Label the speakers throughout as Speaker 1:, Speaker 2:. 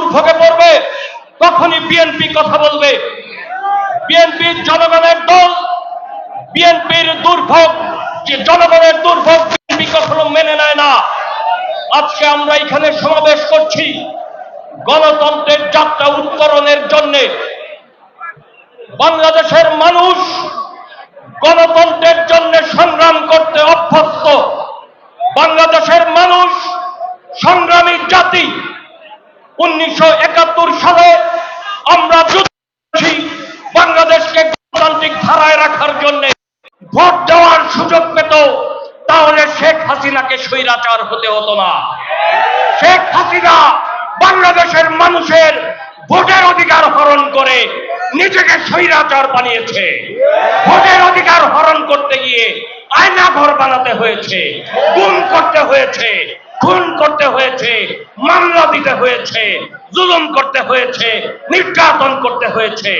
Speaker 1: দুর্ভোগে পড়বে, তখনই বিএনপি কথা বলবে। বিএনপির জনগণের দল, বিএনপির দুর্ভোগ, যে জনগণের দুর্ভোগ বিএনপি কখনো মেনে নেয় না। আজকে আমরা এখানে সমাবেশ করছি গণতন্ত্রের যাত্রা উত্তরণের জন্যে। বাংলাদেশের মানুষ গণতন্ত্রের জন্য সংগ্রাম করতে অভ্যস্ত। বাংলাদেশের মানুষ সংগ্রামী জাতি উনিশশো একাত্তর সালে আমরা বাংলাদেশকে গণতান্ত্রিক ধারায় রাখার জন্য। ভোট দেওয়ার সুযোগ পেত, তাহলে শেখ হাসিনাকে স্বৈরাচার হতে হতো না। শেখ হাসিনা বাংলাদেশের মানুষের ভোটের অধিকার হরণ করে নিজেকে স্বৈরাচার বানিয়েছে। ভোটের অধিকার হরণ করতে গিয়ে আয়না ঘর বানাতে হয়েছে, গুম করতে হয়েছে খুন করতে হয়েছে, মামলা দিতে হয়েছে, জুলুম করতে হয়েছে, নির্যাতন করতে হয়েছে।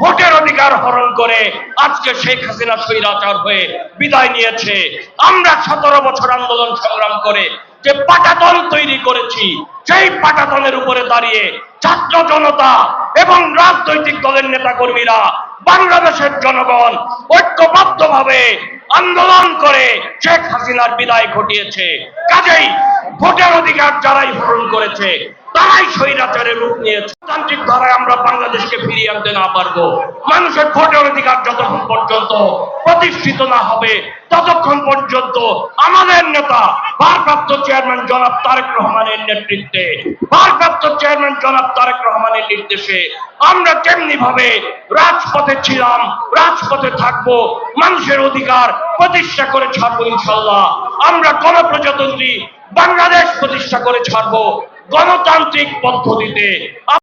Speaker 1: ভোটের অধিকার হরণ করে আজকে শেখ হাসিনা স্বৈরাচার হয়ে বিদায় নিয়েছে। আমরা সতেরো বছর আন্দোলন সংগ্রাম করে যে পাটাতন তৈরি করেছি, সেই পাটাতনের উপরে দাঁড়িয়ে ছাত্র জনতা এবং রাজনৈতিক দলের নেতা কর্মীরা বাংলাদেশের জনগণ ঐক্যবদ্ধভাবে আন্দোলন করে শেখ হাসিনার বিদায় ঘটিয়েছে। কাজেই ভোটের অধিকার যারাই হরণ করেছে তারাই স্বৈরাচারের রূপ নিয়েছে। তান্ত্রিক ধারায় আমরা বাংলাদেশকে ফিরিয়ে আনতে না পারব। মানুষের ভোটের অধিকার যতক্ষণ পর্যন্ত প্রতিষ্ঠিত না হবে, ততক্ষণ পর্যন্ত আমাদের নেতা, ভারপ্রাপ্ত চেয়ারম্যান জনাব তারেক রহমানের নেতৃত্বে, ভারপ্রাপ্ত চেয়ারম্যান জনাব তারেক রহমানের নির্দেশে আমরা তেমনি ভাবে রাজপথে ছিলাম, রাজপথে থাকব, মানুষের অধিকার প্রতিষ্ঠা করে ছাড়বো ইনশাল্লাহ আমরা গণপ্রজাতন্ত্রী বাংলাদেশ প্রতিষ্ঠা করে ছাড়বো গণতান্ত্রিক পদ্ধতিতে।